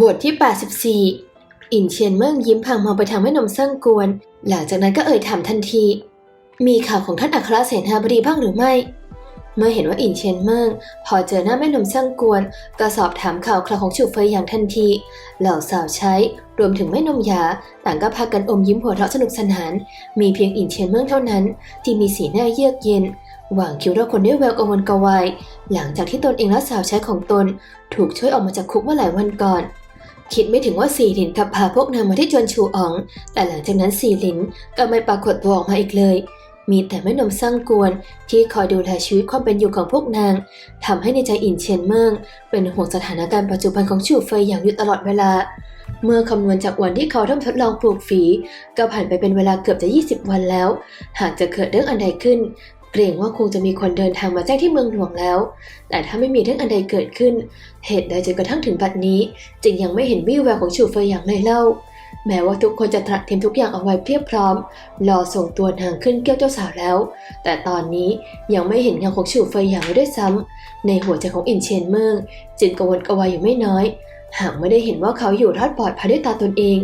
บทที่ 84 อินเชียนเมิงยิ้มพลางมองไปทางแม่นมเซิ่งกวน หลังจากนั้นก็เอ่ยถามทันที มีข่าวของท่านอัครเสนาบดีบ้างหรือไม่ เมื่อเห็นว่าอินเชียนเมิงพอเจอหน้าแม่นมเซิ่งกวน ก็สอบถามข่าวคราวของฉูเฟยอย่างทันที เหล่าสาวใช้รวมถึงแม่นมยาต่างก็พากันอมยิ้มหัวเราะสนุกสนาน มีเพียงอินเชียนเมิงเท่านั้น ที่มีสีหน้าเยือกเย็นหว่างคิ้วเราคนด้วยแววกังวลกวาย หลังจากที่ตนเองและสาวใช้ของตน ถูกช่วยออกมาจากคุกเมื่อหลายวันก่อน คิดไม่ถึงว่าสีหลินกับพาพวกนางมาที่จวนชูอ๋อง แต่หลังจากนั้นสีหลินก็ไม่ปรากฏตัวออกมาอีกเลย มีแต่แม่นมสร้างกวนที่คอยดูแลชีวิตความเป็นอยู่ของพวกนางทำให้ในใจอินเชียนเมิงเป็นห่วงสถานการณ์ปัจจุบันของชูเฟยอย่างอยู่ตลอดเวลา เมื่อคำนวณจากวันที่เขาเริ่มทดลองปลูกฝี ก็ผ่านไปเป็นเวลาเกือบจะ 20 วันแล้ว หากจะเกิดเรื่องอันใดขึ้น เกรงว่าคงจะมีคนเดินทางมาแจ้งที่เมืองหลวงแล้ว แต่ถ้าไม่มีเรื่องอันใดเกิดขึ้น เหตุใดจนกระทั่งถึงบัดนี้ จึงยังไม่เห็นวี่แววของฉูเฟยอย่างเลยเล่า แม้ว่าทุกคนจะตระเตรียมทุกอย่างเอาไว้เพียบพร้อม รอส่งตัวนางขึ้นเกี้ยวเจ้าสาวแล้ว แต่ตอนนี้ยังไม่เห็นเงาของฉูเฟยอย่างเลยด้วยซ้ำในหัวใจของอินเชนเมิงจึงกังวลกระวายอยู่ไม่น้อย หากไม่ได้เห็นว่าเขาอยู่รอดปลอดภัยด้วยตาตนเอง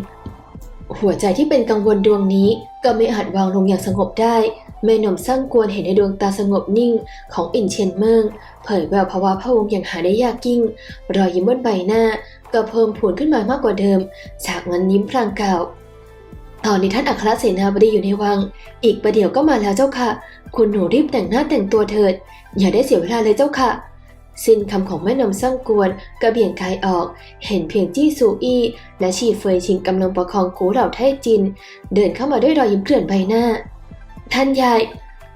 หัวใจที่เป็นกังวลดวงนี้ก็ไม่อาจวางลงอย่างสงบได้ แม่หนุ่มสร้างกวนเห็นในดวงตาสงบนิ่งของอินเชียนเมิงเผยแววภาวะพะวงอย่างหาได้ยากยิ่ง รอยยิ้มบนใบหน้าก็เพิ่มพูนขึ้นมามากกว่าเดิม จากนั้นยิ้มพลางกล่าวตอนนี้ท่านอัครเสนาบดีอยู่ในวัง อีกประเดี๋ยวก็มาแล้วเจ้าค่ะ คุณหนูรีบแต่งหน้าแต่งตัวเถิด อย่าได้เสียเวลาเลยเจ้าค่ะสิ้นคำของแม่นมสร้างกวนก็เบี่ยงกายออก เห็นเพียงจี้ซูอี้และชีเฟยชิงกำลังประคองกูเหล่าไทจิน เดินเข้ามาด้วยรอยยิ้มเกลื่อนใบหน้า ท่านยาย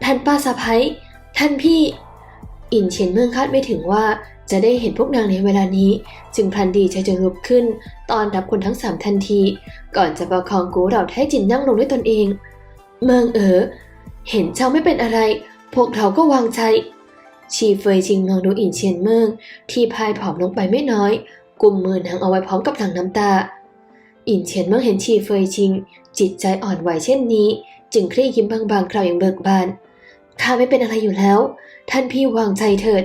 ท่านป้าสะพ้ยท่านพี่ อินเฉียนเมืองคาดไม่ถึงว่าจะได้เห็นพวกนางในเวลานี้ จึงพลันดีใจจนลุกขึ้นตอนรับคนทั้งสามทันที ก่อนจะประคองกูเหล่าไทจินนั่งลงด้วยตนเอง เมืองเอ๋อเห็นเจ้าไม่เป็นอะไร พวกเราก็วางใจชีเฟยชิงมองดูอินเชียนเมิงที่พายผอมลงไปไม่น้อยกุมมือนางเอาไว้พร้อมกับหลังน้ำตา อินเชียนเมิงเห็นชีเฟยชิง จิตใจอ่อนไหวเช่นนี้ จึงคลี่ยิ้มบางๆกล่าวอย่างเบิกบานข้าไม่เป็นอะไรอยู่แล้ว ท่านพี่วางใจเถิด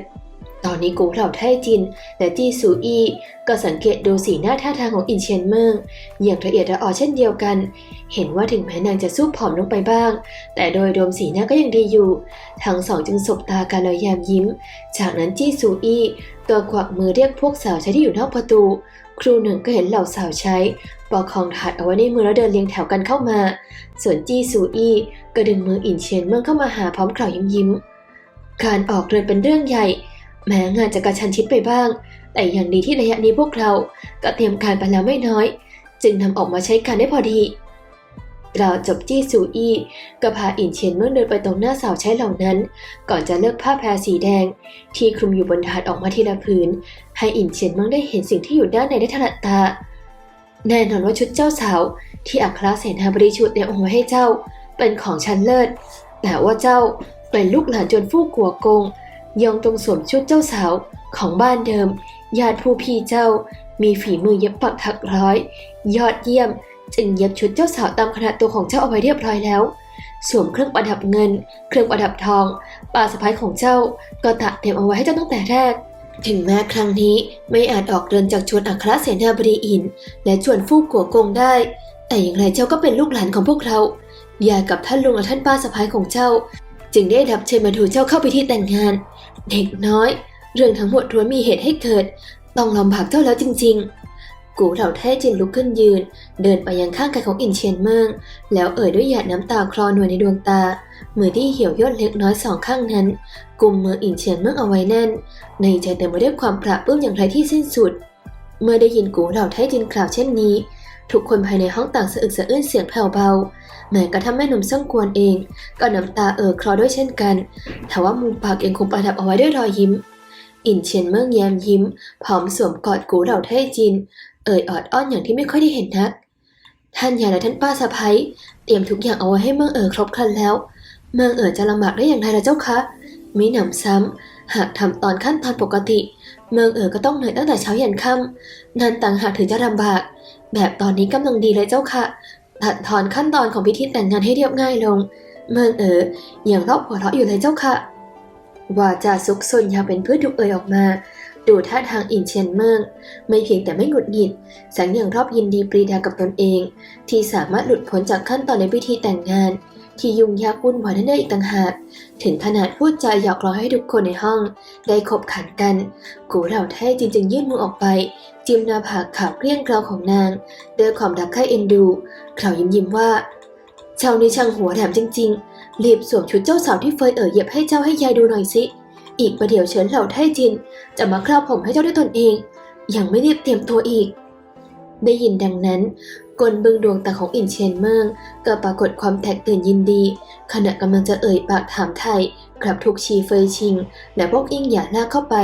ตอนนี้กูเหล่าไทจิน และจี้ซูอี้ก็สังเกตดูสีหน้าท่าทางของอินเชียนเมิงอย่างละเอียดละออเช่นเดียวกัน เห็นว่าถึงแม้นางจะสู้ผอมลงไปบ้าง แต่โดยรวมสีหน้าก็ยังดีอยู่ ทั้งสองจึงสบตากันแล้วแยมยิ้ม จากนั้นจี้ซูอี้ก็กวักมือเรียกพวกสาวใช้ที่อยู่นอกประตู ครูหนึ่งก็เห็นเหล่าสาวใช้ ประคองถาดเอาไว้ในมือแล้วเดินเรียงแถวกันเข้ามา ส่วนจี้ซูอี้ก็ดึงมืออินเชียนเมื่อเข้ามาหาพร้อมกล่าวยิ้มยิ้ม การออกเรือนเป็นเรื่องใหญ่ แม้งานจะกระชันชิดไปบ้าง แต่อย่างดีที่ระยะนี้พวกเราก็เตรียมการไปแล้วไม่น้อย จึงนำออกมาใช้การได้พอดีกล่าวจบจี้ซูอี้ก็พาอินเชียนเมื่อเดินไปตรงหน้าสาวใช้เหล่านั้น ก่อนจะเลิกผ้าแพรสีแดง ที่คลุมอยู่บนถาดออกมาทีละผืน ให้อินเชียนเมื่อได้เห็นสิ่งที่อยู่ด้านในได้ถนัดตา แน่นอนว่าชุดเจ้าสาว ที่อัครเสนาบดีชุดเนี่ยองไว้ให้เจ้า เป็นของชั้นเลิศ แต่ว่าเจ้าเป็นลูกหลานจนฟู่กัวกง ยองตรงสวมชุดเจ้าสาวของบ้านเดิม ญาติผู้พี่เจ้า มีฝีมือเย็บปักถักร้อย ยอดเยี่ยม จึงเย็บชุดเจ้าสาวตามขนาดตัวของเจ้าเอาไว้เรียบร้อยแล้ว สวมเครื่องประดับเงิน เครื่องประดับทองป่าสะพายของเจ้า ก็ตะเตรียมเอาไว้ให้เจ้าตั้งแต่แรก ถึงแม้ครั้งนี้ไม่อาจออกเดินจากชวนอัครเสนาบดีอิน และชวนฟู่กัวกงได้ แต่อย่างไรเจ้าก็เป็นลูกหลานของพวกเราอย่ากับท่านลุงและท่านป้าสะพายของเจ้า จึงได้รับเชิญมาดูเจ้าเข้าไปที่แต่งงาน เด็กน้อย เรื่องทั้งหมดล้วนมีเหตุให้เกิด ต้องลำบากเจ้าแล้วจริง ๆ กูเหล่าแท้จินลุกขึ้นยืน เดินไปยังข้างกายของอินเชียนเมิงแล้วเอ่ยด้วยหยาดน้ำตาคลอหน่วยในดวงตา มือที่เหี่ยวย่นเล็กน้อยสองข้างนั้นกุมมืออินเชียนเมิงเอาไว้แน่น ในใจเต็มไปด้วยความปราบปื้มอย่างไรที่สิ้นสุด เมื่อได้ยินกูเหล่าไทจินกล่าวเช่นนี้ ทุกคนภายในห้องต่างสะอึกสะอื้นเสียงแผ่วเบาแม้กระทั่งแม่หนุ่มซ่องกวนเอง ก็น้ำตาเอ่อคลอด้วยเช่นกันทว่ามุมปากยังคงประดับเอาไว้ด้วยรอยยิ้มอินเชียนเมิงแย้มยิ้ม พร้อมสวมกอดกูเหล่าไทจิน เอ่ยออดอ้อนอย่างที่ไม่ค่อยได้เห็นนัก ท่านยายและท่านป้าสะพ้ยเตรียมทุกอย่างเอาไว้ให้เมืองเอ๋อครบครันแล้ว เมืองเอ๋อจะลำบากได้อย่างไรล่ะเจ้าคะมิหนำซ้ำหากทำตอนขั้นตอนปกติ เมืองเอ๋อก็ต้องเหนื่อยตั้งแต่เช้ายันค่ำนานต่างหากถึงจะลำบาก แบบตอนนี้กำลังดีเลยเจ้าค่ะตัดทอนขั้นตอนของพิธีแต่งงานให้เรียบง่ายลง เมืองเอ๋อยังรอบหัวเราะอยู่เลยเจ้าค่ะว่าจาซุกซนยังเป็นพืชถูกเอ่ยออกมา ดูท่าทางอินเชนเมิงไม่เพียงแต่ไม่หงุดหงิด แสงยังรอบยินดีปรีดากับตนเอง ที่สามารถหลุดพ้นจากขั้นตอนในพิธีแต่งงาน ที่ยุ่งยากวุ่นวายนั่นได้อีกต่างหาก ถึงขนาดพูดจาหยอกล้อให้ทุกคนในห้อง ได้ขบขันกัน กูเหล่าแท้จริงๆยื่นมือออกไป จิ้มหน้าผากขาวเกลี้ยงเกลาของนางด้วยความรักใคร่เอ็นดูกล่าวยิ้มยิ้มว่าเจ้านี่ช่างหัวแหลมจริง ๆ รีบสวมชุดเจ้าสาวที่เฟยเอ๋อเยียบให้เจ้าให้ยายดูหน่อยสิ อีกประเดี๋ยวเฉินเหล่าไทจิน จะมาครอบผมให้เจ้าด้วยตนเอง ยังไม่รีบเตรียมตัวอีก ได้ยินดังนั้นกลบึงดวงตาของอินเชียนเมิงก็ปรากฏความแตกตื่นยินดี ขณะกำลังจะเอ่ยปากถามไทยกลับถูกชีเฟยชิง และพวกอิงหยาลาเข้าไป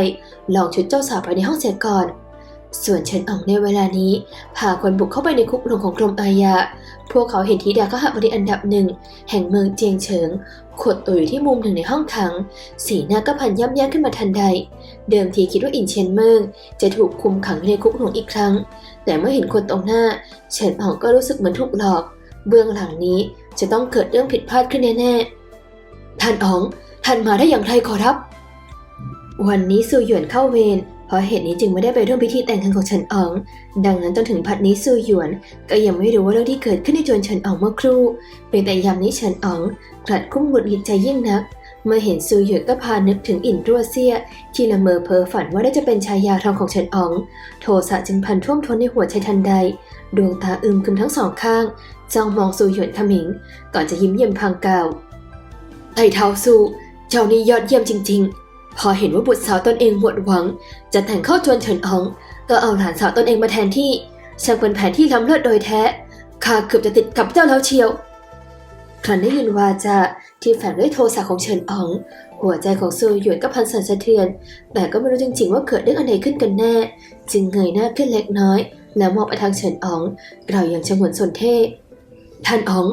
ลองชุดเจ้าสาวไปในห้องเสียก่อน ส่วนเฉินอ่องในเวลานี้พาคนบุกเข้าไปในคุกหลวงของกรมอาญา พวกเขาเห็นธิดาขหบดีอันดับหนึ่ง แห่งเมืองเจียงเฉิง ขดตัวอยู่ที่มุมหนึ่งในห้องขัง สีหน้าก็พันย่ำแย่ขึ้นมาทันใด เดิมทีคิดว่าอินเชียนเมิงจะถูกคุมขังในคุกหลวงอีกครั้ง แต่เมื่อเห็นคนตรงหน้า เฉินอ่องก็รู้สึกเหมือนถูกหลอก เบื้องหลังนี้จะต้องเกิดเรื่องผิดพลาดขึ้นแน่ๆ ท่านอ๋อง ท่านมาได้อย่างไรขอรับ วันนี้ซูหยวนเข้าเวร เพราะเหตุนี้จึงไม่ได้ไปร่วมพิธีแต่งงานของเฉินอ๋อง ดังนั้นจนถึงพัดนี้ซูหยวน ก็ยังไม่รู้ว่าเรื่องที่เกิดขึ้นในจวนเฉินอ๋องเมื่อครู่เป็นแต่ยามนี้เฉินอ๋องกลัดกุ้มหงุดหงิดใจยิ่งนัก เมื่อเห็นซูหยวนก็พานึกถึงอินรัวเซีย ที่ละเมอเพ้อฝันว่าได้จะเป็นชายาทองของเฉินอ๋อง โทสะจึงพันท่วมท้นในหัวใจทันใด ดวงตาอึมครึมทั้งสองข้างจ้องมองซูหยวนขมิง ก่อนจะยิ้มเยี่ยมพลางกล่าวไต่เท้าซูเจ้านี่ยอดเยี่ยมจริง ๆ พอเห็นว่าบุตรสาวตนเองหมดหวัง จะแต่งเข้าจวนเฉินอ๋อง ก็เอาหลานสาวตนเองมาแทนที่ช่างเป็นแผนที่ล้ำเลิศโดยแท้ข้าเกือบจะติดกับเจ้าแล้วเชียวครั้นได้ยินวาจาที่แฝงด้วยโทสะของเฉินอ๋อง หัวใจของซูหยวนก็พันสั่นสะเทือน แต่ก็ไม่รู้จริงๆว่าเกิดเรื่องอะไรขึ้นกันแน่ จึงเงยหน้าขึ้นเล็กน้อย แล้วมองไปทางเฉินอ๋องกล่าวอย่างชงนสนเท่ท่านอ๋อง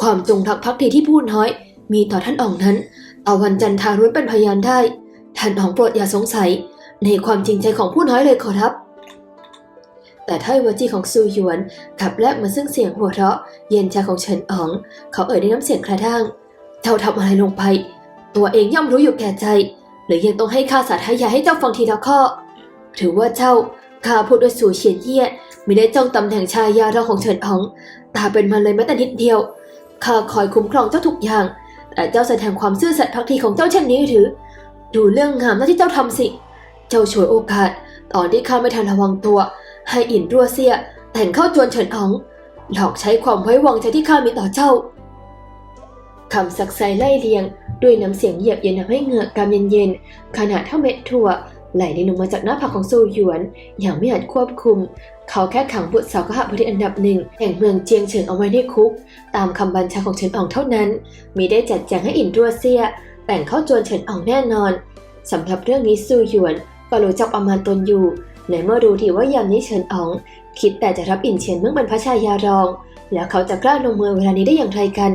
ความจงรักภักดีที่พูดน้อย มีต่อท่านอ๋องนั้น เอาวันจันทารุ้นเป็นพยานได้ ท่านอ๋องโปรดอย่าสงสัย ในความจริงใจของผู้น้อยเลยขอรับ แต่ถ้อยวจีของซูหยวนกลับแลกมาซึ่งเสียงหัวเราะ เย็นชาของเฉินอ๋อง เขาเอ่ยด้วยน้ำเสียงกระด้างเจ้าทำอะไรลงไป ตัวเองย่อมรู้อยู่แก่ใจ หรือยังต้องให้ข้าสาธยายให้เจ้าฟังทีละข้อหรือว่าเจ้าข้าพูดด้วยสู่เฉียนเยี่ยไม่ได้จ้องตำแหน่งชายาเราของเฉินอ๋อง ตาเป็นมาเลยแม้แต่นิดเดียวข้าคอยคุ้มครองเจ้าทุกอย่าง แต่เจ้าแสดงความซื่อสัตย์พักดีของเจ้าเช่นนี้หรือ ดูเรื่องงามหน้าที่เจ้าทำสิ เจ้าฉวยโอกาส ตอนที่ข้าไม่ทันระวังตัว ให้อินรัวเซีย แต่งเข้าจวนเฉินอ๋องหลอกใช้ความไว้วางใจที่ข้ามีต่อเจ้าคำสักไซไล่เลียง ด้วยน้ำเสียงเหยียบเย็นทำให้เหงื่อกำเย็นๆขนาดเท่าเม็ดถั่วไหลในลงมาจากหน้าผากของโซหยวน อย่างไม่อาจควบคุม เขาแค่ขังบุตรสาวกหบดีอันดับหนึ่งแห่งเมืองเจียงเฉิงเอาไว้ในคุก ตามคำบัญชาของเฉินอ่องเท่านั้นมิได้จัดแจงให้อินรัวเซีย แต่งเข้าจวนเฉินอ่องแน่นอนสำหรับเรื่องนี้ซูหยวนก็รู้จักประมาณตนอยู่ในเมื่อรู้ทีว่ายามนี้เฉินอ๋อง คิดแต่จะรับอินเฉียนเมื่อเป็นพระชายารอง แล้วเขาจะกล้าลงมือเวลานี้ได้อย่างไรกัน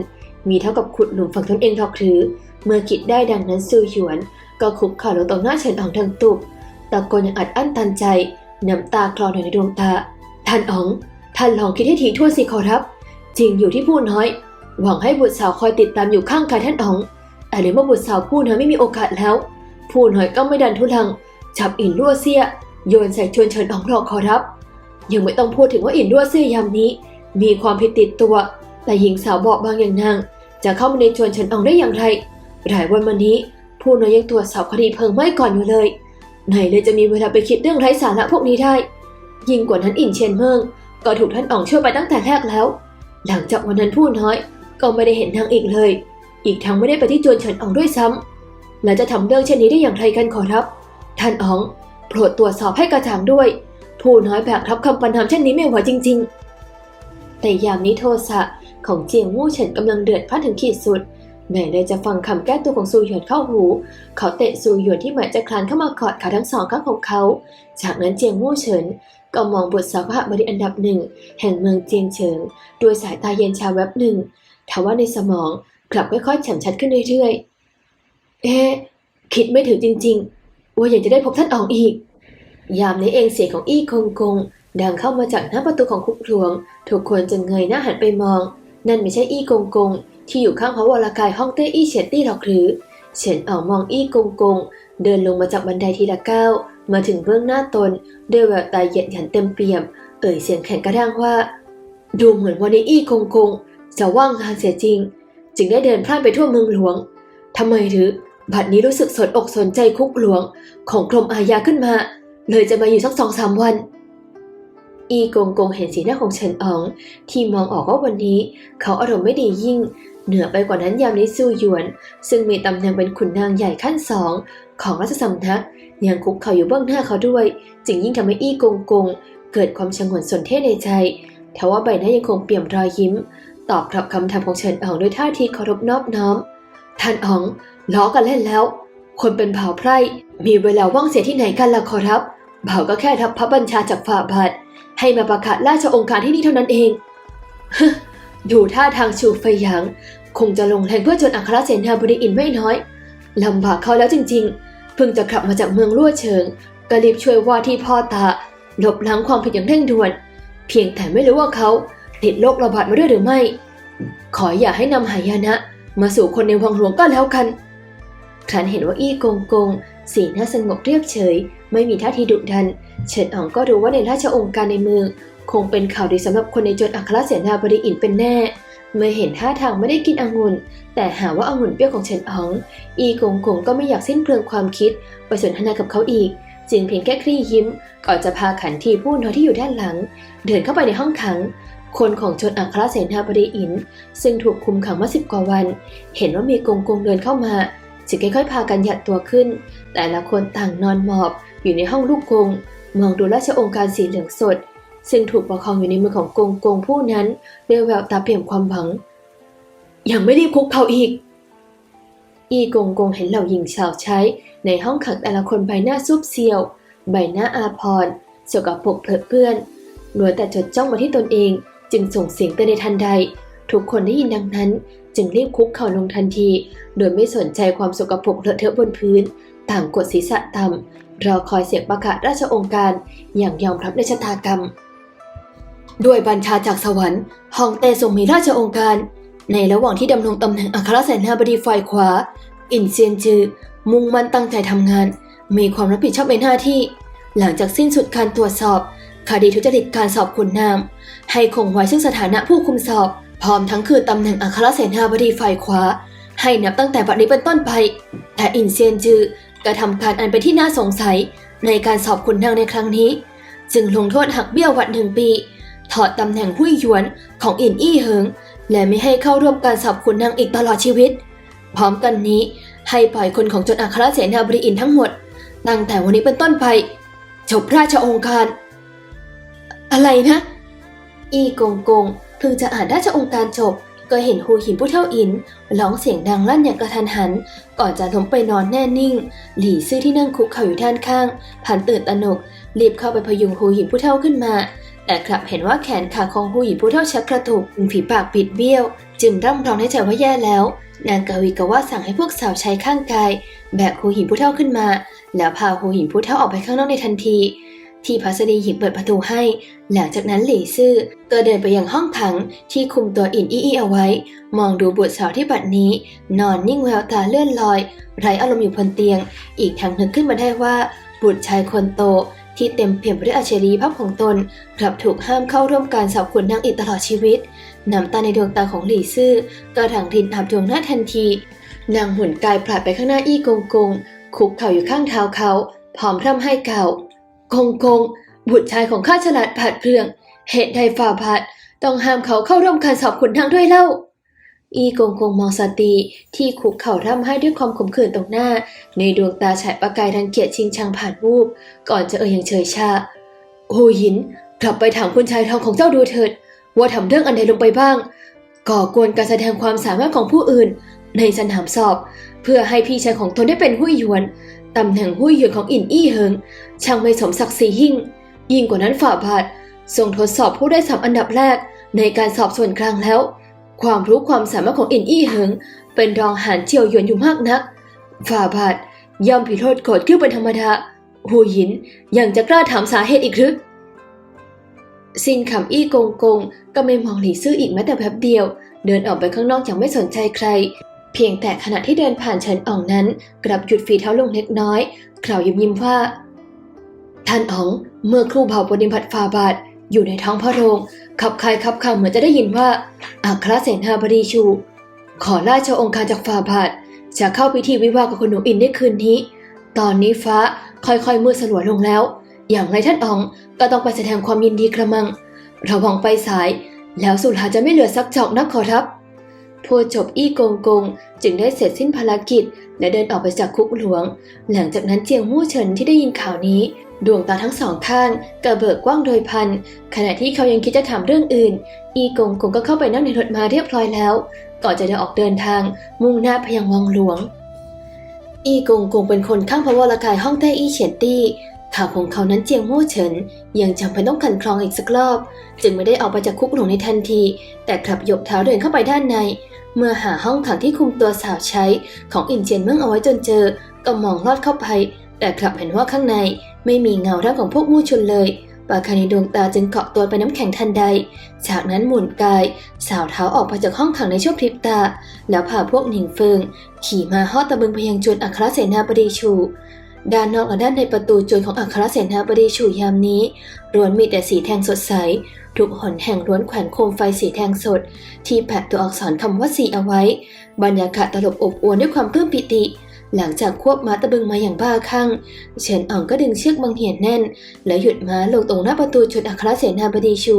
มีเท่ากับขุดหลุมฝังตนเองหรอกหรือ เมื่อคิดได้ดังนั้นซูหยวน ก็คุกเข่าลงต่อหน้าเฉินอ๋องทั้งตุบตะโกนอย่างอัดอั้นตันใจน้ำตาคลอหน่ในดวงตา ท่านอ๋อง ท่านลองคิดให้ถี่ทั่วสิขอรับ จริงอยู่ที่ผู้น้อย หวังให้บุตรสาวคอยติดตามอยู่ข้างกายท่านอ๋อง แต่ในเมื่อบุตรสาวผู้น้อยไม่มีโอกาสแล้ว ผู้น้อยก็ไม่ดันทุลัง จับอินรั่วเสียโยนใส่ชวนเฉินอ๋องหรอกขอรับ ยังไม่ต้องพูดถึงว่าอินรั่วเสียยามนี้ มีความผิดติดตัว แต่หญิงสาวบอกบางอย่างนาง จะเข้ามาในชวนเฉินอ๋องได้อย่างไร หลายวันมานี้ ผู้น้อยยังตรวจสอบคดีเพลิงไหม้ก่อนอยู่เลย ไหนเลยจะมีเวลาไปคิดเรื่องไร้สาระพวกนี้ได้ ยิ่งกว่านั้นอินเชียนเมิงก็ถูกท่านอองช่วยไปตั้งแต่แรกแล้ว หลังจากวันนั้นผู้น้อยก็ไม่ได้เห็นนางอีกเลย อีกทั้งไม่ได้ไปที่จวนเฉินอ๋องด้วยซ้ำและจะทำเรื่องเช่นนี้ได้อย่างไรกันขอรับ ท่านอ๋อง โปรดตรวจสอบให้กระจ่างด้วย ผู้น้อยแบกรับคำปัญหาเช่นนี้ไม่ไหวจริง ๆ แต่ยามนี้โทสะของเจียงมู่เฉินกำลังเดือดพล่านถึงขีดสุดไหนเลยจะฟังคำแก้ตัวของซูหยวนเข้าหู เขาเตะซูหยวนที่หมายจะคลานเข้ามากอดขาทั้งสองข้างของเขา จากนั้นเจียงมู่เฉินก็มองบุตรสาวพระบดีอันดับหนึ่งแห่งเมืองเจียงเฉิงด้วยสายตาเย็นชาแวบหนึ่งทว่าในสมอง กลับค่อยๆแฉ่งชัดขึ้นเรื่อยๆ เอ๊คิดไม่ถึงจริงๆ ว่าอยากจะได้พบท่านอ๋องอีก ยามนี้เองเสียงของอี้คงกงดังเข้ามาจากหน้าประตูของคุกหลวง ทุกคนจึงเงยหน้าหันไปมอง นั่นไม่ใช่อี้กงกง ที่อยู่ข้างพระวรากายห้องเต้อี้เฉียนตี้หรอกหรือเฉียนอ๋องมองอี้กงกง เดินลงมาจากบันไดทีละก้าวมาถึงเบื้องหน้าตนด้วยแววตาเหยียดหยันเต็มเปี่ยม เอ่ยเสียงแข็งกระด้างว่า ดูเหมือนวันนี้อี้กงกงจะว่างงานเสียจริง จึงได้เดินพล่านไปทั่วเมืองหลวงทำไมหรือบัดนี้รู้สึกสนอกสนใจคุกหลวงของกรมอาญาขึ้นมา เลยจะมาอยู่สักสองสามวัน อีกงกงเห็นสีหน้าของเฉินอ๋อง ที่มองออกว่าวันนี้ เขาอารมณ์ไม่ดียิ่ง เหนือไปกว่านั้นยามนี้ซูหยวน ซึ่งมีตำแหน่งเป็นขุนนางใหญ่ขั้นสองของราชสำนักยังคุกเข่าอยู่เบื้องหน้าเขาด้วย จึงยิ่งทำให้อี้กงกง เกิดความชงนสนเทศในใจทว่าใบหน้ายังคงเปี่ยมรอยยิ้ม ตอบกลับคำถามของเฉินอ๋องด้วยท่าทีเคารพนอบน้อม ท่านอ๋องล้อกันเล่นแล้ว คนเป็นเผ่าไพร่มีเวลาว่างเสียที่ไหนกันล่ะขอรับเผ่าก็แค่รับพระบัญชาจากฝ่าบาทให้มาประกาศราชองค์การที่นี่เท่านั้นเองดูท่าทางชูไฟหยาง คงจะลงแรงเพื่อจนอัครเสนาบดีอินไม่น้อยลำบากเขาแล้วจริงๆ เพิ่งจะกลับมาจากเมืองลั่วเชิงก็รีบช่วยว่าที่พ่อตาลบล้างความผิดอย่างเร่งด่วน เพียงแต่ไม่รู้ว่าเขา ติดโรคระบาดมาด้วยหรือไม่ ขออย่าให้นำหายนะ มาสู่คนในวังหลวงก็แล้วกันครั้นเห็นว่าอี้กงกง สีหน้าสงบเรียบเฉย ไม่มีท่าทีดุดัน เฉินอ๋องก็รู้ว่าในราชองค์การในเมืองคงเป็นข่าวดีสำหรับคนในจนอัครเสนาบดีอินเป็นแน่ เมื่อเห็นท่าทางไม่ได้กินองุ่น แต่หาว่าองุ่นเปรี้ยวของเฉินอ๋อง อีกงกงก็ไม่อยากสิ้นเปลืองความคิด ไปสนทนากับเขาอีก จึงเพียงแค่คลี่ยิ้ม ก่อนจะพาขันทีผู้น้อยที่อยู่ด้านหลัง เดินเข้าไปในห้องขัง คนของชนอัครเสนาบดีอิน ซึ่งถูกคุมขังมาสิบกว่าวัน เห็นว่ามีกงกงเดินเข้ามา จึงค่อยๆพากันหยัดตัวขึ้น แต่ละคนต่างนอนหมอบ อยู่ในห้องลูกกง มองดูราชองค์การสีเหลืองสด ซึ่งถูกประคองอยู่ในมือของกงกงผู้นั้นด้วยแววตาเปี่ยมความหวัง ยังไม่รีบคุกเข่าอีก อีกงกงเห็นเหล่าหญิงชาวใช้ ในห้องขังแต่ละคนใบหน้าซุบเซียว ใบหน้าอาพรสกปรกเพลอะเปื้อนล้วนแต่จดจ้องมาที่ตนเอง จึงส่งเสียงเตือนในทันใด ทุกคนได้ยินดังนั้น จึงรีบคุกเข่าลงทันที โดยไม่สนใจความสกปรกเลอะเทอะบนพื้น ต่างกดศีรษะต่ำรอคอยเสียงประกาศราชองค์การอย่างยอมรับในชะตากรรม ด้วยบัญชาจากสวรรค์ฮองเต้ทรงมีราชองค์การ ในระหว่างที่ดำรงตำแหน่งอัครเสนาบดีฝ่ายขวา อินเซียนจือ มุ่งมั่นตั้งใจทำงาน มีความรับผิดชอบในหน้าที่ หลังจากสิ้นสุดการตรวจสอบ คดีทุจริตการสอบขุนนามให้คงไว้ซึ่งสถานะผู้คุมสอบ พร้อมทั้งคืนตำแหน่งอัครเสนาบดีฝ่ายขวา ให้นับตั้งแต่บัดนี้เป็นต้นไป แต่อินเซียนจือกระทำการอันเป็นที่น่าสงสัยในการสอบขุนนางในครั้งนี้ จึงลงโทษหักเบี้ยววัดหนึ่งปี ถอดตำแหน่งหุ้ยหยวนของอินอี้เหิง และไม่ให้เข้าร่วมการสอบขุนนางอีกตลอดชีวิต พร้อมกันนี้ให้ปล่อยคนของจนอัครเสนาบดีอินทั้งหมด ตั้งแต่วันนี้เป็นต้นไปจบราชองค์การ อะไรนะ อีกงกงเพิ่งจะอ่านราชองค์การจบ ก็เห็นฮูหินผู้เท่าอินร้องเสียงดังลั่นอย่างกระทันหัน ก่อนจะล้มไปนอนแน่นิ่ง หลี่ซื่อที่นั่งคุกเข่าอยู่ด้านข้างผ่านตื่นตระหนก รีบเข้าไปพยุงฮูหินผู้เท่าขึ้นมา แต่กลับเห็นว่าแขนขาของฮูหินผู้เท่าชักกระตุกฝีปากปิดเบี้ยว จึงร่ำร้องให้ใจว่าแย่แล้ว นางกวีกว่าสั่งให้พวกสาวใช้ข้างกาย แบกฮูหินผู้เท่าขึ้นมา แล้วพาฮูหินผู้เท่าออกไปข้างนอกในทันที ที่พัสดีหญิงเปิดประตูให้ หลังจากนั้นหลี่ซื่อก็เดินไปยังห้องขังที่คุมตัวอินอี้อี้เอาไว้ มองดูบุตรสาวที่บัดนี้ นอนนิ่งแววตาเลื่อนลอย ไร้อารมณ์อยู่บนเตียง อีกทั้งนึกขึ้นมาได้ว่า บุตรชายคนโต ที่เต็มเปี่ยมไปด้วยอาชรีภาพของตนกลับถูกห้ามเข้าร่วมการสอบขุนนางอีกตลอดชีวิตน้ำตาในดวงตาของหลี่ซื่อก็ถังรินอาบดวงหน้าทันทีนางหมุนกายผลัดไปข้างหน้าอี้กงกงคุกเข่าอยู่ข้างเท้าเขาพร้อมร่ำให้เก่า กงกงบุตรชายของข้าฉลาดผาดเปลือง เหตุใดฝ่าบาทต้องห้ามเขาเข้าร่วมการสอบขุนนางด้วยเล่า อีกงกงมองสตีที่คุกเข่าร่ำให้ด้วยความขมขื่นตรงหน้า ในดวงตาฉายประกายรังเกียจชิงชังผ่านวูบ ก่อนจะเอ่ยอย่างเฉยชา โอหิน กลับไปถามคุณชายทองของเจ้าดูเถิด ว่าทำเรื่องอันใดลงไปบ้าง ก่อกวนการแสดงความสามารถของผู้อื่น ในสนามสอบ เพื่อให้พี่ชายของตนได้เป็นหุ้ยหยวน ตำแหน่งหุ้ยหยวนของอินอี้เฮิงช่างไม่สมศักดิ์ศรียิ่ง ยิ่งกว่านั้นฝ่าบาททรงทดสอบผู้ได้สามอันดับแรกในการสอบส่วนกลางแล้ว ความรู้ความสามารถของอินอี้เหิงเป็นรองหานเจียวหยวนอยู่มากนัก ฝ่าบาทย่อมผิดโทษโกรธขึ้นเป็นธรรมดาหูหยินยังจะกล้าถามสาเหตุอีกหรือสินคำอี้กงกงก็ไม่มองหลีซื่ออีกแม้แต่แป๊บเดียว เดินออกไปข้างนอกอย่างไม่สนใจใคร เพียงแต่ขณะที่เดินผ่านเฉินอ่องนั้น กลับหยุดฝีเท้าลงเล็กน้อยกล่าวยิ้มยิ้มว่า ท่านอ๋องเมื่อครูเผ่าปฏิบัติฟาบาทอยู่ในท้องพระโรงขับคายขับคำเหมือนจะได้ยินว่าอัครเสนาบดีชู ขอราชองค์การจากฟาบาทจะเข้าพิธีวิวาห์กับคุณหนูอินได้คืนนี้ ตอนนี้ฟ้าค่อยๆมืดสลัวลงแล้ว อย่างไรท่านอ๋องก็ต้องไปแสดงความยินดีกระมังระวังไปสาย แล้วสุราจะไม่เหลือสักจอกนักขอรับ พูดจบอี้กงกง จึงได้เสร็จสิ้นภารกิจ และเดินออกไปจากคุกหลวง หลังจากนั้นเจียงมู่เฉินที่ได้ยินข่าวนี้ ดวงตาทั้งสองข้างกระเบิกกว้างโดยพัน ขณะที่เขายังคิดจะถามเรื่องอื่น อีกงกงก็เข้าไปนั่งในรถมาเรียบร้อยแล้ว ก่อนจะเดินออกเดินทาง มุ่งหน้าไปยังวังหลวง อีกงกงเป็นคนข้างพระวรากายห้องแต้อี้เฉียนตี้ ข่าวของเขานั้นเจียงมู่เฉินยังจำเป็นต้องกลันกรองอีกสักรอบ จึงไม่ได้ออกไปจากคุกหลวงในทันที แต่กลับยกเท้าเดินเข้าไปด้านใน เมื่อหาห้องขังที่คุมตัวสาวใช้ของอินเจียนเมืองเอาไว้จนเจอ ก็มองลอดเข้าไป แต่กลับเห็นว่าข้างในไม่มีเงาร่างของพวกมู่ชนเลยปากคาในดวงตาจึงเกาะตัวไปน้ำแข็งทันใด จากนั้นหมุนกาย สาวเท้าออกไปจากห้องขังในช่วงพริบตา แล้วพาพวกหนิงเฟิง ขี่มาฮอดตะบึงไปยังจวนอัครเสนาบดีชู ด้านนอกและด้านในประตูจวนของอัครเสนาบดีชูยามนี้ล้วนมีแต่สีแทงสดใส ทุกหนแห่งล้วนแขวนโคมไฟสีแทงสด ที่แปะตัวอักษรคำว่าสีเอาไว้ บรรยากาศตลบอบอวนด้วยความปลื้มปิติ หลังจากควบม้าตะบึงมาอย่างบ้าคลั่งเฉินอ่องก็ดึงเชือกบังเหียนแน่น และหยุดม้าลงตรงหน้าประตูจุดอัครเสนาบดีชู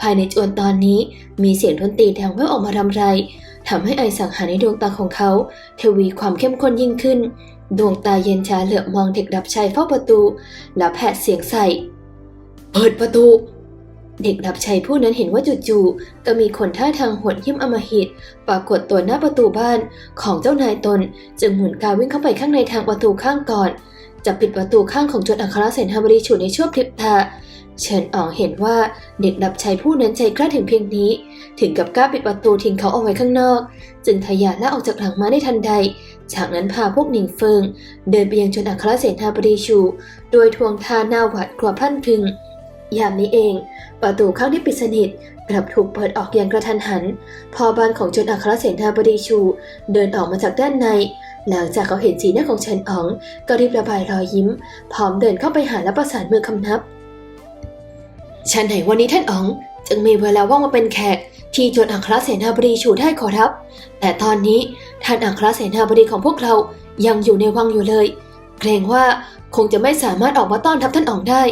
ภายในจวนตอนนี้ มีเสียงดนตรีแทงแว่วออกมารำไรทำให้ไอสังหารในดวงตาของเขาทวีความเข้มข้นยิ่งขึ้น ดวงตาเย็นชาเหลือบมองเด็กดับชัยเฝ้าประตู แล้วแผดเสียงใส่ เปิดประตู เด็กดับชัยผู้นั้นเห็นว่าจู่ๆก็มีคนท่าทางโหดเหี้ยมอำมหิต ปรากฏตัวหน้าประตูบ้านของเจ้านายตน จึงหมุนกายวิ่งเข้าไปข้างในทางประตูข้างก่อนจะปิดประตูข้างของจดอัครเสนาบดีฉุดในชั่วพริบตา เฉินอ๋องเห็นว่าเด็กรับใช้ผู้นั้นใจกล้าถึงเพียงนี้ ถึงกับกล้าปิดประตูทิ้งเขาเอาไว้ข้างนอก จึงทะยานและออกจากหลังม้าได้ทันใด จากนั้นพาพวกหนิงเฟิง เดินไปยังจนอัครเสนาบดีชู โดยทวงทาหน้าหวาดกลัวพลันพึง ยามนี้เอง ประตูข้างที่ปิดสนิทกลับถูกเปิดออกอย่างกระทันหัน พอบ้านของจนอัครเสนาบดีชู เดินออกมาจากด้านในหลังจากเขาเห็นสีหน้าของเฉินอ๋อง ก็รีบระบายรอยยิ้ม พร้อมเดินเข้าไปหาและประสานมือคำนับ ฉันไหนวันนี้ท่านอ๋อง จึงมีเวลาว่างมาเป็นแขก ที่จนอัครเสนาบดีชูได้ขอรับ แต่ตอนนี้ท่านอัครเสนาบดีของพวกเรายังอยู่ในวังอยู่เลย เกรงว่าคงจะไม่สามารถออกมาต้อนรับท่านอ๋องได้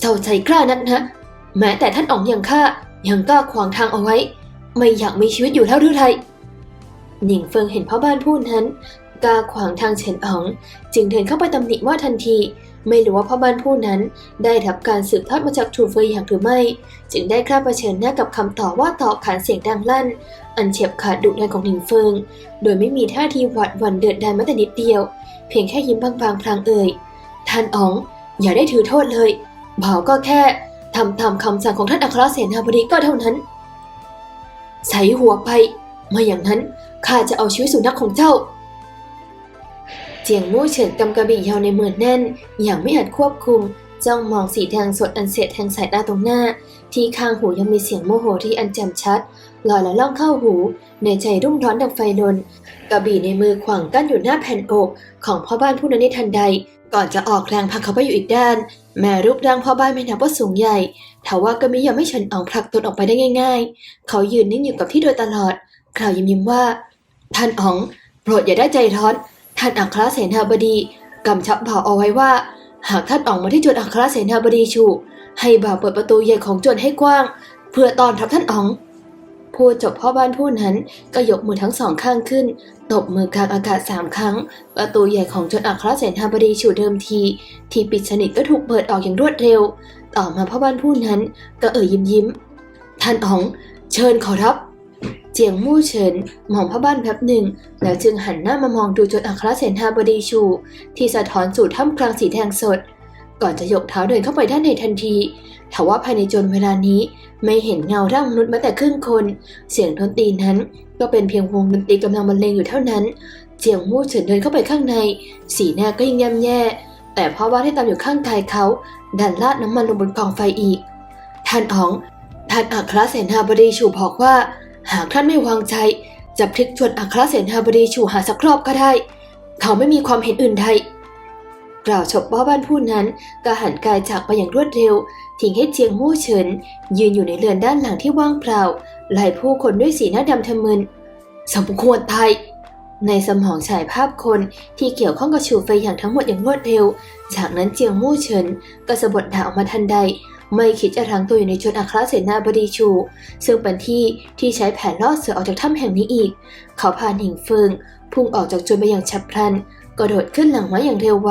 เจ้าใจกล้านักนะ แม้แต่ท่านอ๋องอย่างข้ายังกล้าขวางทางเอาไว้ ไม่อยากมีชีวิตอยู่แล้วหรือไรหนิงเฟิงเห็นพ่อบ้านผู้นั้นกล้าขวางทางเฉินอ๋อง จึงเดินเข้าไปตำหนิว่าทันที ไม่รู้ว่าพ่อบ้านผู้นั้นได้รับการสืบทอดมาจากถูเฟยอย่างหรือไม่ จึงได้กล้าเผชิญหน้ากับคำต่อว่าต่อขานเสียงดังลั่น อันเฉียบขาดดุดันของหนิงเฟิง โดยไม่มีท่าทีหวาดหวั่นเดือดดาลแม้แต่นิดเดียว เพียงแค่ยิ้มบางๆพลางเอ่ยท่านอ๋อง อย่าได้ถือโทษเลยบ่าวก็แค่ทำตามคำสั่งของท่านอัครเสนาบดีก็เท่านั้น ใส่หัวไปไมาอย่างนั้นข้าจะเอาชีวิตสุนัขของเจ้า เจียงมู่เฉินกำกระบี่ยาวในมือแน่น อย่างไม่อาจควบคุม จ้องมองสีแดงสดอันเสียดแทงสายตาตรงหน้า ที่ข้างหูยังมีเสียงโมโหที่อันแจ่มชัดลอยและล่องเข้าหู ในใจรุ่มร้อนดังไฟลนกระบี่ในมือขวางกั้นอยู่หน้าแผ่นอกของพ่อบ้านผู้นั้นในทันใด ก่อนจะออกแรงผลักเขาไปอยู่อีกด้าน แม้รูปร่างพ่อบ้านไม่นับว่าสูงใหญ่ทว่าก็มิยอมให้เฉินอองผลักตนออกไปได้ง่าย ๆ เขายืนนิ่งอยู่กับที่โดยตลอดกล่าวยิ้มยิ้มว่าท่านอ๋องโปรดอย่าได้ใจร้อน ท่านอัครเสนาบดีกำชับบ่าวเอาไว้ว่า หากท่านอองมาที่จวนอัครเสนาบดีชู ให้บ่าวเปิดประตูใหญ่ของจวนให้กว้าง เพื่อต้อนรับท่านอ๋องพูดจบพ่อบ้านผู้นั้นก็ยกมือทั้งสองข้างขึ้น ตบมือกลางอากาศสามครั้ง ประตูใหญ่ของจวนอัครเสนาบดีชูเดิมที ที่ปิดสนิทก็ถูกเปิดออกอย่างรวดเร็ว ต่อมาพ่อบ้านผู้นั้นก็เอ่ยยิ้มยิ้ม ท่านอ๋อง เชิญขอรับ เจียงมู่เฉินมองพ่อบ้านแป๊บหนึ่ง แล้วจึงหันหน้ามามองดูจนอัครเสนาบดีชู ที่สะท้อนสู่ถ้ำกลางสีแดงสด ก่อนจะยกเท้าเดินเข้าไปด้านในทันทีทว่าภายในจนเวลานี้ไม่เห็นเงาร่างมนุษย์แม้แต่ครึ่งคน เสียงดนตรีนั้น ก็เป็นเพียงวงดนตรีกำลังบรรเลงอยู่เท่านั้น เจียงมู่เฉินเดินเข้าไปข้างใน สีหน้าก็ยิ่งย่ำแย่ แต่พ่อบ้านที่ตามอยู่ข้างกายเขาดันลาดน้ำมันลงบนกองไฟอีก ท่านอ๋อง ท่านอัครเสนาบดีชูบอกว่า หากท่านไม่วางใจ จะพลิกชวนอัครเสนาบดีชูหาสักครอบก็ได้ เขาไม่มีความเห็นอื่นใดกล่าวชบว่าบ้านผู้นั้นก็หันกายจากไปอย่างรวดเร็ว ทิ้งให้เจียงมู่เฉิน ยืนอยู่ในเรือนด้านหลังที่ว่างเปล่าไล่ผู้คนด้วยสีหน้าดำทะมึนสมควรตายในสมองฉายภาพคนที่เกี่ยวข้องกับชูเฟอย่างทั้งหมดอย่างรวดเร็ว จากนั้นเจียงมู่เฉินก็สะบัดด่าออกมาทันใด ไม่คิดจะรั้งตัวอยู่ในชุดอัครเสนาบดีชู ซึ่งเป็นที่ที่ใช้แผนล่อเสือออกจากถ้ำแห่งนี้อีก เขาพานหนิงฟิงพุ่งออกจากจุดไปอย่างฉับพลันกระโดดขึ้นหลังม้าอย่างเร็วไว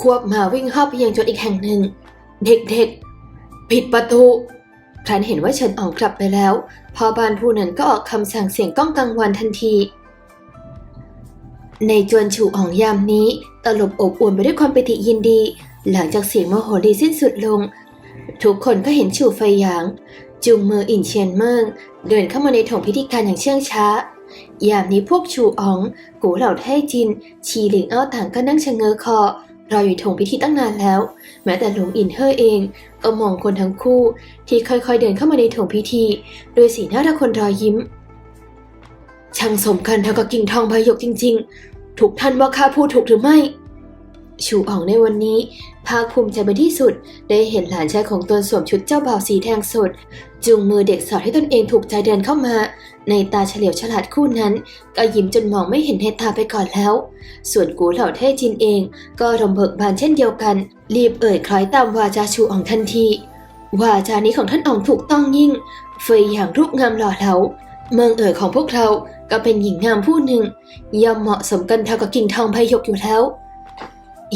ควบมาวิ่งเข้าไปยังจุดอีกแห่งหนึ่ง เด็กๆปิดประตูครั้นเห็นว่าเฉินออกกลับไปแล้ว พอบ้านผู้นั้นก็ออกคำสั่งเสียงก้องกังวานทันที ในจวนฉูอ่องยามนี้ตลบอบอวลไปด้วยความปิติยินดี หลังจากเสียงโมโหรีสิ้นสุดลง ทุกคนก็เห็นฉูไฟหยางจูงมืออินเชียนเมิงเดินเข้ามาในถงพิธีการอย่างเชื่องช้า ยามนี้พวกชูอ๋อง กูเหล่าไทจิน ชีหลิงเอ้าต่างก็นั่งชะเง้อคอรออยู่ถงพิธีตั้งนานแล้ว แม้แต่หลวงอินเฮ่อเองก็มองคนทั้งคู่ ที่ค่อยๆเดินเข้ามาในถงพิธีโดยสีหน้าทุกคนรอยยิ้ม ช่างสมกันเท่ากับกิ่งทองใบหยกจริง ๆ ถูกท่านว่าข้าพูดถูกหรือไม่ ชูอ่องในวันนี้ ภาคภูมิใจเป็นที่สุด ได้เห็นหลานชายของตนสวมชุดเจ้าบ่าวสีแทงสด จูงมือเด็กสาวที่ตนเองถูกใจเดินเข้ามา ในตาเฉลียวฉลาดคู่นั้น ก็ยิ้มจนมองไม่เห็นในตาไปก่อนแล้ว ส่วนกูเหล่าเท่จินเอง ก็รมเบิกบานเช่นเดียวกัน รีบเอ่ยคล้อยตามวาจาชูอ่องทันทีวาจานี้ของท่านอ่องถูกต้องยิ่ง เฟยอย่างรูปงามหล่อเหลาเมืองเอ๋ยของพวกเราก็เป็นหญิงงามผู้หนึ่งย่อมเหมาะสมกันเท่ากับกิ่งทองใบหยกอยู่แล้ว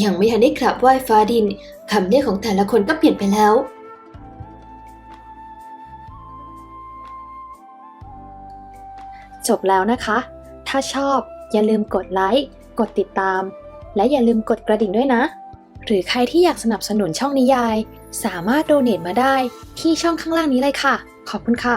ยังไม่ทันได้กราบไหว้ฟ้าดินคำเรียกของแต่ละคนก็เปลี่ยนไปแล้ว จบแล้วนะคะ ถ้าชอบอย่าลืมกดไลค์ กดติดตาม และอย่าลืมกดกระดิ่งด้วยนะ หรือใครที่อยากสนับสนุนช่องนิยาย สามารถโดเน a มาได้ที่ช่องข้างล่างนี้เลยค่ะ ขอบคุณค่ะ